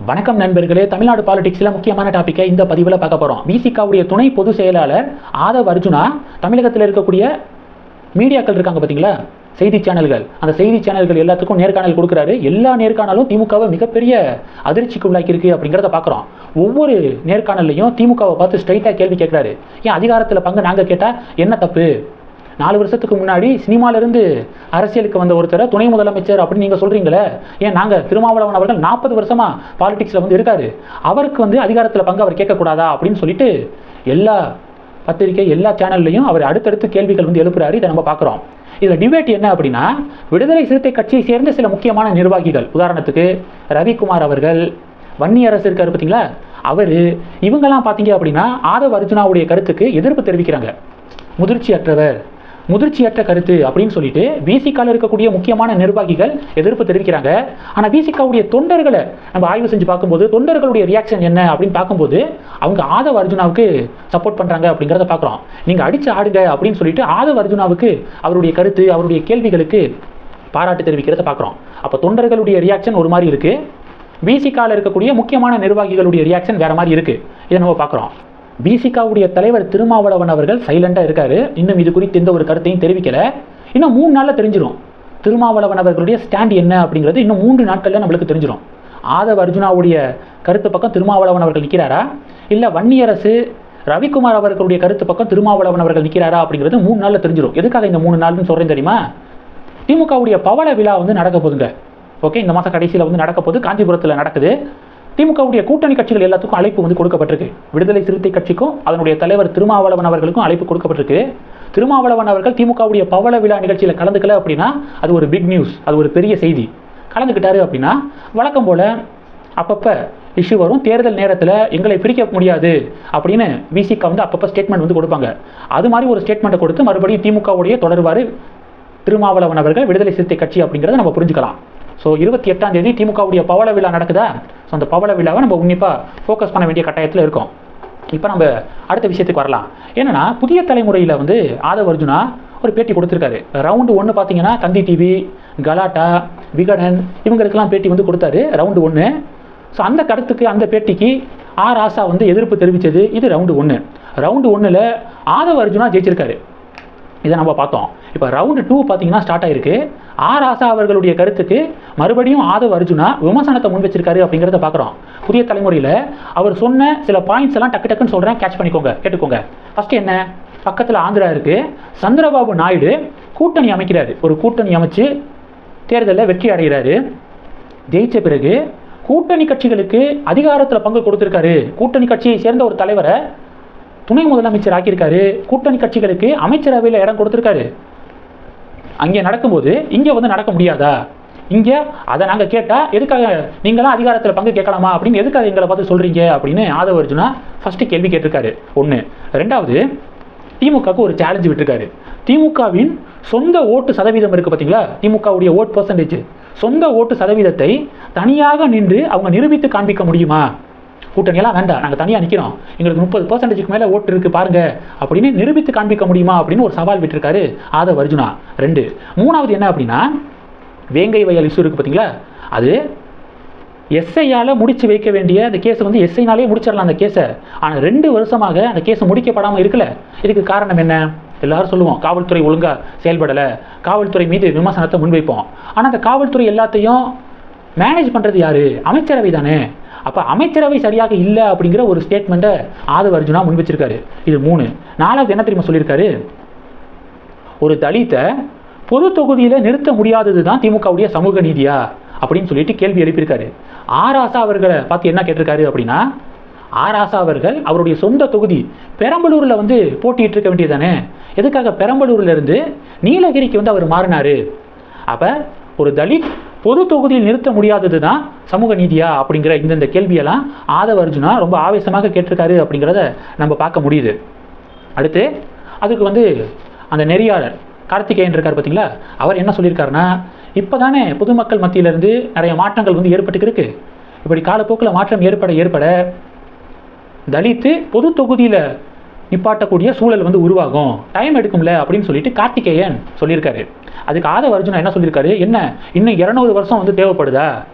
வணக்கம் நண்பர்களே. தமிழ்நாடு பாலிடிக்ஸில் முக்கியமான டாப்பிக்கை இந்த பதிவில் பார்க்க போகிறோம் விசிகாவுடைய துணை பொதுச் செயலாளர் ஆதவ் அர்ஜுனா தமிழகத்தில் இருக்கக்கூடிய மீடியாக்கள் இருக்காங்க பார்த்தீங்களா செய்தி சேனல்கள். அந்த செய்தி சேனல்கள் எல்லாத்துக்கும் நேர்காணல் கொடுக்குறாரு. எல்லா நேர்காணலும் திமுகவை மிகப்பெரிய அதிர்ச்சிக்கு உள்ளாக்கியிருக்கு அப்படிங்கிறத பார்க்குறோம். ஒவ்வொரு நேர்காணல்லையும் திமுகவை பார்த்து ஸ்ட்ரைட்டாக கேள்வி கேட்குறாரு. ஏன் அதிகாரத்தில் பங்கு நாங்கள் கேட்டால் என்ன தப்பு? நாலு வருஷத்துக்கு முன்னாடி சினிமாவிலிருந்து அரசியலுக்கு வந்த ஒருத்தரை துணை முதலமைச்சர் அப்படின்னு நீங்கள் சொல்கிறீங்களே ஏன் நாங்கள் திருமாவளவன் அவர்கள் நாற்பது வருஷமாக பாலிடிக்ஸில் வந்து இருக்காரு. அவருக்கு வந்து அதிகாரத்தில் பங்கு அவர் கேட்கக்கூடாதா அப்படின்னு சொல்லிட்டு எல்லா பத்திரிகை எல்லா சேனல்லையும் அவர் அடுத்தடுத்து கேள்விகள் வந்து எழுப்புறாரு. இதை நம்ம பார்க்குறோம். இதில் டிபேட் என்ன அப்படின்னா விடுதலை சிறுத்தை கட்சியை சேர்ந்த சில முக்கியமான நிர்வாகிகள் உதாரணத்துக்கு ரவிக்குமார் அவர்கள் வன்னியரசு இருக்காரு பார்த்தீங்களா? அவர் இவங்கெல்லாம் பார்த்தீங்க அப்படின்னா ஆதவ அர்ஜுனாவுடைய கருத்துக்கு எதிர்ப்பு தெரிவிக்கிறாங்க. முதிர்ச்சியற்றவர். முதிர்ச்சியற்ற கருத்து அப்படின்னு சொல்லிட்டு விசிகால இருக்கக்கூடிய முக்கியமான நிர்வாகிகள் எதிர்ப்பு தெரிவிக்கிறாங்க. ஆனால் விசிகாவுடைய தொண்டர்களை நம்ம ஆய்வு செஞ்சு பார்க்கும்போது தொண்டர்களுடைய ரியாக்ஷன் என்ன அப்படின்னு பார்க்கும்போது அவங்க ஆதவ அர்ஜுனாவுக்கு சப்போர்ட் பண்ணுறாங்க அப்படிங்கிறத பார்க்குறோம். நீங்கள் அடிச்சு ஆடுங்க அப்படின்னு சொல்லிட்டு ஆதவ அர்ஜுனாவுக்கு அவருடைய கருத்து அவருடைய கேள்விகளுக்கு பாராட்டு தெரிவிக்கிறத பார்க்குறோம். அப்போ தொண்டர்களுடைய ரியாக்ஷன் ஒரு மாதிரி இருக்குது விசிகால இருக்கக்கூடிய முக்கியமான நிர்வாகிகளுடைய ரியாக்ஷன் வேற மாதிரி இருக்கு. இதை நம்ம பார்க்குறோம். பிசிகாவுடைய தலைவர் திருமாவளவன் அவர்கள் சைலண்டாக இருக்காரு. இன்னும் இது குறித்து எந்த ஒரு கருத்தையும் தெரிவிக்கல. இன்னும் மூணு நாளில் தெரிஞ்சிடும் திருமாவளவன் அவர்களுடைய ஸ்டாண்ட் என்ன அப்படிங்கிறது இன்னும் மூன்று நாட்களில் நம்மளுக்கு தெரிஞ்சிடும் ஆதவ அர்ஜுனாவுடைய கருத்து பக்கம் திருமாவளவன் அவர்கள் நிற்கிறாரா இல்லை வன்னியரசு ரவிக்குமார் அவர்களுடைய கருத்து பக்கம் திருமாவளவன் அவர்கள் நிற்கிறாரா அப்படிங்கிறது மூணு நாளில் தெரிஞ்சிடும் எதுக்காக இந்த மூணு நாள்னு சொல்கிறேன் தெரியுமா? திமுகவுடைய பவள விழா வந்து நடக்க போகுதுங்க. ஓகே இந்த மாதம் கடைசியில் வந்து நடக்க போது காஞ்சிபுரத்தில் நடக்குது. திமுகவுடைய கூட்டணி கட்சிகள் எல்லாத்துக்கும் அழைப்பு வந்து கொடுக்கப்பட்டிருக்கு. விடுதலை சிறுத்தை கட்சிக்கும் அதனுடைய தலைவர் திருமாவளவன் அவர்களுக்கும் அழைப்பு கொடுக்கப்பட்டிருக்கு. திருமாவளவன் அவர்கள் திமுகவுடைய பவள விழா நிகழ்ச்சியில் கலந்துக்கல அப்படின்னா அது ஒரு பிக் நியூஸ் அது ஒரு பெரிய செய்தி. கலந்துக்கிட்டாரு அப்படின்னா வழக்கம் போல் அப்பப்போ இஷ்யூ வரும். தேர்தல் நேரத்தில் எங்களை பிரிக்க முடியாது அப்படின்னு விசிகா வந்து அப்பப்போ ஸ்டேட்மெண்ட் வந்து கொடுப்பாங்க. அது மாதிரி ஒரு ஸ்டேட்மெண்ட்டை கொடுத்து மறுபடியும் திமுகவுடைய தொடர்வார் திருமாவளவன் அவர்கள் விடுதலை சிறுத்தை கட்சி அப்படிங்கிறத நம்ம புரிஞ்சுக்கலாம். ஸோ இருபத்தி எட்டாம் தேதி திமுகவுடைய பவள விழா நடக்குதா? ஸோ அந்த பவள விழாவை நம்ம உன்னிப்பாக ஃபோக்கஸ் பண்ண வேண்டிய கட்டாயத்தில் இருக்கோம். இப்போ நம்ம அடுத்த விஷயத்துக்கு வரலாம். என்னென்னா புதிய தலைமுறையில் வந்து ஆதவ அர்ஜுனா ஒரு பேட்டி கொடுத்துருக்காரு. ரவுண்டு ஒன்று பார்த்தீங்கன்னா தந்தி டிவி கலாட்டா விகடன் இவங்களுக்கெல்லாம் பேட்டி வந்து கொடுத்தாரு. ரவுண்டு ஒன்று ஸோ அந்த கருத்துக்கு அந்த பேட்டிக்கு ஆர் ஆசா வந்து எதிர்ப்பு தெரிவித்தது இது ரவுண்டு ஒன்று ரவுண்டு ஒன்றில் ஆதவ அர்ஜுனா ஜெயிச்சிருக்காரு. இதை நம்ம பார்த்தோம். இப்போ ரவுண்டு டூ பார்த்தீங்கன்னா ஸ்டார்ட் ஆகிருக்கு ஆர் ஆசா அவர்களுடைய கருத்துக்கு மறுபடியும் ஆதவ் அர்ஜுனா விமர்சனத்தை முன் வச்சிருக்காரு அப்படிங்கிறத பார்க்குறோம். புதிய தலைமுறையில் அவர் சொன்ன சில பாயிண்ட்ஸ் எல்லாம் டக்கு டக்குன்னு சொல்கிறேன் கேட்ச் பண்ணிக்கோங்க கேட்டுக்கோங்க. ஃபர்ஸ்ட் என்ன? பக்கத்தில் ஆந்திரா இருக்கு. சந்திரபாபு நாயுடு கூட்டணி அமைக்கிறாரு. ஒரு கூட்டணி அமைச்சு தேர்தலில் வெற்றி அடைகிறாரு. ஜெயித்த பிறகு கூட்டணி கட்சிகளுக்கு அதிகாரத்தில் பங்கு கொடுத்துருக்காரு. கூட்டணி கட்சியை சேர்ந்த ஒரு தலைவரை துணை முதலமைச்சர் ஆக்கியிருக்காரு. கூட்டணி கட்சிகளுக்கு அமைச்சரவையில் இடம் கொடுத்துருக்காரு. அங்கே நடக்கும்போது இங்கே வந்து நடக்க முடியாதா? இங்கே அதை நாங்கள் கேட்டால் எதுக்காக நீங்களாம் அதிகாரத்தில் பங்கு கேட்கலாமா அப்படின்னு எதுக்காக எங்களை பார்த்து சொல்கிறீங்க அப்படின்னு ஆதவ அர்ஜுனா ஃபஸ்ட்டு கேள்வி கேட்டிருக்காரு. ஒன்று ரெண்டாவது திமுகவுக்கு ஒரு சேலஞ்சு விட்டுருக்காரு. திமுகவின் சொந்த ஓட்டு சதவீதம் இருக்குது பார்த்தீங்களா திமுகவுடைய ஓட் பர்சன்டேஜ் சொந்த ஓட்டு சதவீதத்தை தனியாக நின்று அவங்க நிரூபித்து காண்பிக்க முடியுமா? கூட்டணியெல்லாம் வேண்டாம். நாங்கள் தனியாக நிற்கிறோம் எங்களுக்கு முப்பது பர்சன்டேஜுக்கு மேலே ஓட்டு இருக்குது பாருங்கள் அப்படின்னு நிரூபித்து காண்பிக்க முடியுமா அப்படின்னு ஒரு சவால் விட்டுருக்காரு ஆதவ் அர்ஜுனா. ரெண்டு. மூணாவது என்ன அப்படின்னா வேங்கை வயல் இஷ்யூ இருக்குது பார்த்தீங்களா அது எஸ்ஐயால் முடிச்சு வைக்க வேண்டிய அந்த கேஸ் வந்து எஸ்ஐனாலே முடிச்சிடலாம் அந்த கேஸை ஆனால் ரெண்டு வருஷமாக அந்த கேஸை முடிக்கப்படாமல் இருக்கல. இதுக்கு காரணம் என்ன? எல்லாரும் சொல்லுவோம் காவல்துறை ஒழுங்காக செயல்படலை. காவல்துறை மீது விமர்சனத்தை முன்வைப்போம். ஆனால் அந்த காவல்துறை எல்லாத்தையும் மேனேஜ் பண்ணுறது யார்? அமைச்சரவை தானே அப்போ அமைச்சரவை சரியாக இல்லை அப்படிங்கிற ஒரு ஸ்டேட்மெண்ட்டை ஆதவ அர்ஜுனா முன் வச்சிருக்காரு. இது மூணு. நாலாவது என்ன தெரியுமா சொல்லியிருக்காரு? ஒரு தலித்தை பொது தொகுதியில் நிறுத்த முடியாதது தான் திமுகவுடைய சமூக நீதியா? அப்படின்னு சொல்லிட்டு கேள்வி எழுப்பியிருக்காரு. ஆர் ஆசா அவர்களை பார்த்து என்ன கேட்டிருக்காரு அப்படின்னா ஆர் ஆசா அவர்கள் அவருடைய சொந்த தொகுதி பெரம்பலூரில் வந்து போட்டிட்டு இருக்க வேண்டியதானே எதுக்காக பெரம்பலூர்ல இருந்து நீலகிரிக்கு வந்து அவர் மாறினாரு? அப்போ ஒரு தலித் பொது தொகுதியில் நிறுத்த முடியாதது தான் சமூக நீதியா அப்படிங்கிற இந்தந்த கேள்வியெல்லாம் ஆதவ அர்ஜுனா ரொம்ப ஆவேசமாக கேட்டிருக்காரு அப்படிங்கிறத நம்ம பார்க்க முடியுது. அடுத்து அதுக்கு வந்து அந்த நெறியாளர் கார்த்திகேயன் இருக்கார் பார்த்தீங்களா? அவர் என்ன சொல்லியிருக்காருன்னா இப்போ தானே பொதுமக்கள் மத்தியிலிருந்து நிறைய மாற்றங்கள் வந்து ஏற்பட்டுக்கிருக்கு இப்படி காலப்போக்கில் மாற்றம் ஏற்பட ஏற்பட தலித்து பொது தொகுதியில் நிப்பாட்டக்கூடிய சூழல் வந்து உருவாகும். டைம் எடுக்கும்ல அப்படின்னு சொல்லிட்டு கார்த்திகேயன் சொல்லியிருக்காரு. அதுக்கு ஆதவ அர்ஜுனா என்ன சொல்லியிருக்காரு? என்ன? இன்னும் இரநூறு வருஷம் வந்து தேவைப்படுதா?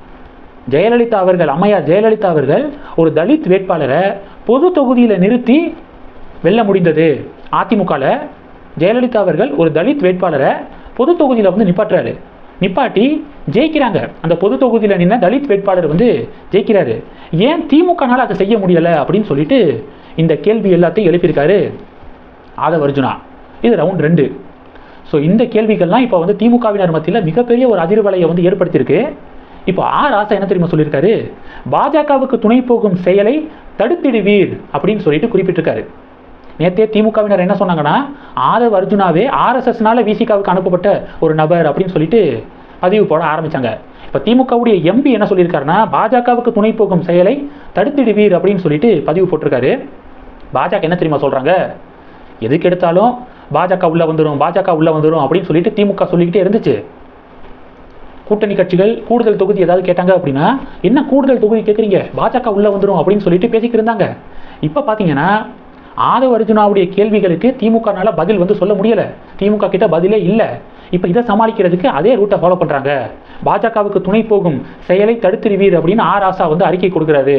ஜெயலலிதா அவர்கள் அம்மையார் ஜெயலலிதா அவர்கள் ஒரு தலித் வேட்பாளரை பொது தொகுதியில் நிறுத்தி வெல்ல முடிந்தது. அதிமுகவில் ஜெயலலிதா அவர்கள் ஒரு தலித் வேட்பாளரை பொது தொகுதியில் வந்து நிப்பாட்டுறாரு. நிப்பாட்டி ஜெயிக்கிறாங்க. அந்த பொது தொகுதியில் நின்ன தலித் வேட்பாளர் வந்து ஜெயிக்கிறாரு. ஏன் திமுகனால் அதை செய்ய முடியலை அப்படின்னு சொல்லிட்டு இந்த கேள்வி எல்லாத்தையும் எழுப்பியிருக்காரு ஆதவ அர்ஜுனா இது ரவுண்ட் ரெண்டு. ஸோ இந்த கேள்விகள்லாம் இப்போ வந்து திமுகவினர் மத்தியில் மிகப்பெரிய ஒரு அதிர்வலையை வந்து ஏற்படுத்தியிருக்கு. இப்போ ஆர் ராசா என்ன தெரியுமா சொல்லியிருக்காரு? பாஜகவுக்கு துணை போகும் செயலை தடுத்திடுவீர் அப்படின்னு சொல்லிட்டு குறிப்பிட்டிருக்காரு. நேற்றே திமுகவினர் என்ன சொன்னாங்கன்னா ஆதவ் அர்ஜுனாவே ஆர்எஸ்எஸ்னால விசிகாவுக்கு அனுப்பப்பட்ட ஒரு நபர் அப்படின்னு சொல்லிட்டு பதிவு போட ஆரம்பிச்சாங்க. இப்போ திமுகவுடைய எம்பி என்ன சொல்லியிருக்காருன்னா பாஜகவுக்கு துணை போகும் செயலை தடுத்திடுவீர் அப்படின்னு சொல்லிட்டு பதிவு போட்டிருக்காரு. பாஜக என்ன தெரியுமா சொல்கிறாங்க எதுக்கு எடுத்தாலும் பாஜக உள்ளே வந்துடும் பாஜக உள்ளே வந்துடும் அப்படின்னு சொல்லிட்டு திமுக சொல்லிக்கிட்டே இருந்துச்சு. கூட்டணி கட்சிகள் கூடுதல் தொகுதி ஏதாவது கேட்டாங்க அப்படின்னா என்ன கூடுதல் தொகுதி கேட்குறீங்க பாஜக உள்ளே வந்துடும் அப்படின்னு சொல்லிட்டு பேசிக்கிட்டு இருந்தாங்க. இப்போ பார்த்தீங்கன்னா ஆதவ அர்ஜுனாவுடைய கேள்விகளுக்கு திமுகனால பதில் வந்து சொல்ல முடியலை. திமுக கிட்ட பதிலே இல்லை. இப்போ இதை சமாளிக்கிறதுக்கு அதே ரூட்டை ஃபாலோ பண்ணுறாங்க பாஜகவுக்கு துணை போகும் செயலை தடுத்துருவீர் அப்படின்னு ஆர் ஆசா வந்து அறிக்கை கொடுக்குறாரு.